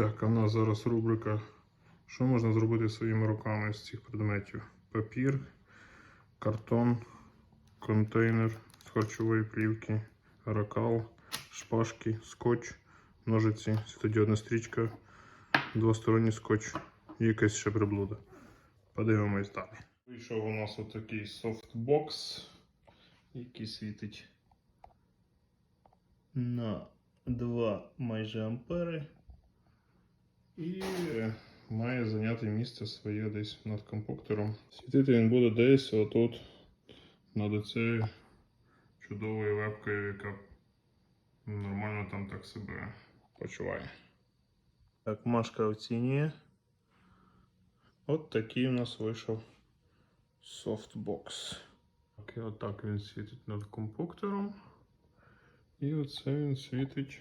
Так, а в нас зараз рубрика Що можна зробити своїми руками з цих предметів? Папір, картон, контейнер з харчової плівки, ракал, шпажки, скотч, ножиці, світодіодна стрічка, двосторонній скотч і якась ще приблуда. Подивимось далі. Вийшов у нас отакий софтбокс, який світить на 2 майже ампери. І має зайняти місце своє десь над компуктером. Світити він буде десь отут над цією чудовою вебкою, яка нормально там так себе почуває. Так, Машка оцінює. От такий у нас вийшов софтбокс. Так, і отак він світить над компуктером. І оце він світить.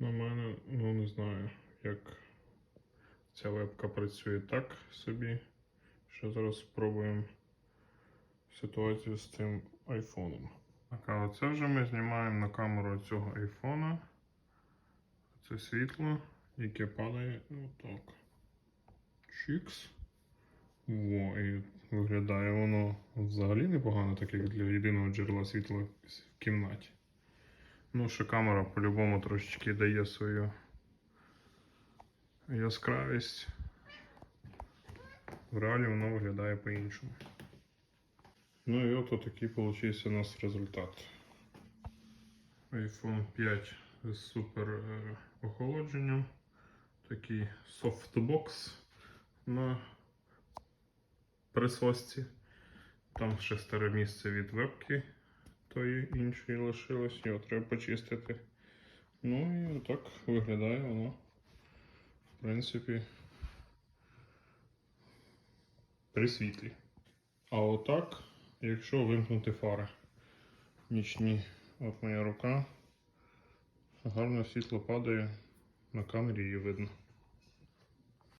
На мене, ну не знаю, як ця вебка працює так собі. Що зараз спробуємо ситуацію з цим айфоном. Так, а оце вже ми знімаємо на камеру цього айфона. Це світло, яке падає отак. Чікс. Во, і виглядає воно взагалі непогано, так як для єдиного джерела світла в кімнаті. Ну, що камера по-любому трошечки дає свою яскравість. В реалі воно виглядає по-іншому. Ну і от такий получився у нас результат. iPhone 5 з супер е, охолодженням. Такий софтбокс на присосці. Там ще старе місце від вебки тої іншої лишилось, його треба почистити. Ну і отак виглядає воно. В принципі, при світлі. А отак, якщо вимкнути фари нічні, от моя рука, гарне світло падає, на камері її видно.